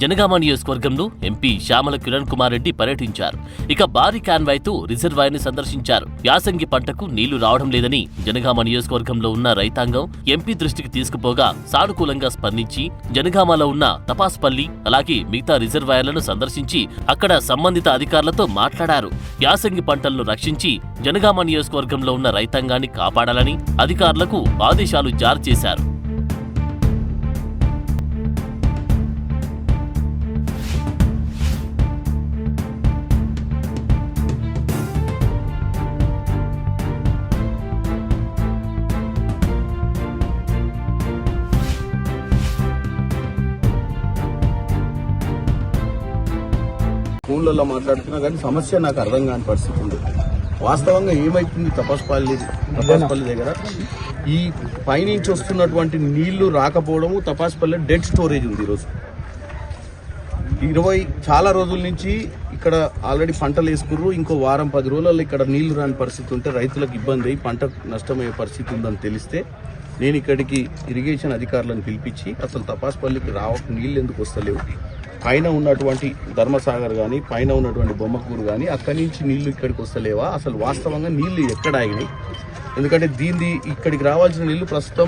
జనగామ నియోజకవర్గంలో ఎంపీ శ్యామల కిరణ్ కుమార్ రెడ్డి పర్యటించారు. ఇక భారీ కాన్వాయ్తో రిజర్వాయర్ని సందర్శించారు. యాసంగి పంటకు నీళ్ళు రావడం లేదని జనగామ నియోజకవర్గంలో ఉన్న రైతాంగం ఎంపీ దృష్టికి తీసుకుపోగా సానుకూలంగా స్పందించి జనగామలో ఉన్న తపాస్పల్లి అలాగే మిగతా రిజర్వాయర్లను సందర్శించి అక్కడ సంబంధిత అధికారులతో మాట్లాడారు. యాసంగి పంటలను రక్షించి జనగామ నియోజకవర్గంలో ఉన్న రైతాంగాన్ని కాపాడాలని అధికారులకు ఆదేశాలు జారీ చేశారు. ఫోన్లలో మాట్లాడుతున్నా కానీ సమస్య నాకు అర్థం కాని పరిస్థితి ఉంది. వాస్తవంగా ఏమైతుంది తపస్పల్లి తపాసుపల్లి దగ్గర? ఈ పైనుంచి వస్తున్నటువంటి నీళ్ళు రాకపోవడము తపాస్పల్లి డెడ్ స్టోరేజ్ ఉంది ఈరోజు. ఇరవై చాలా రోజుల నుంచి ఇక్కడ ఆల్రెడీ పంటలు వేసుకుర్రు. ఇంకో వారం పది రోజులలో ఇక్కడ నీళ్ళు రాని పరిస్థితి ఉంటే రైతులకు ఇబ్బంది అయ్యి పంట నష్టమయ్యే పరిస్థితి ఉందని తెలిస్తే నేను ఇక్కడికి ఇరిగేషన్ అధికారులను పిలిపించి అసలు తపాస్పల్లికి రావ నీళ్ళు ఎందుకు వస్తలేవు? పైన ఉన్నటువంటి ధర్మసాగర్ కానీ పైన ఉన్నటువంటి బొమ్మకూరు కానీ అక్కడి నుంచి నీళ్ళు ఇక్కడికి వస్తలేవా? అసలు వాస్తవంగా నీళ్ళు ఎక్కడ ఆగినాయి? ఎందుకంటే దీన్ని ఇక్కడికి రావాల్సిన నీళ్ళు ప్రస్తుతం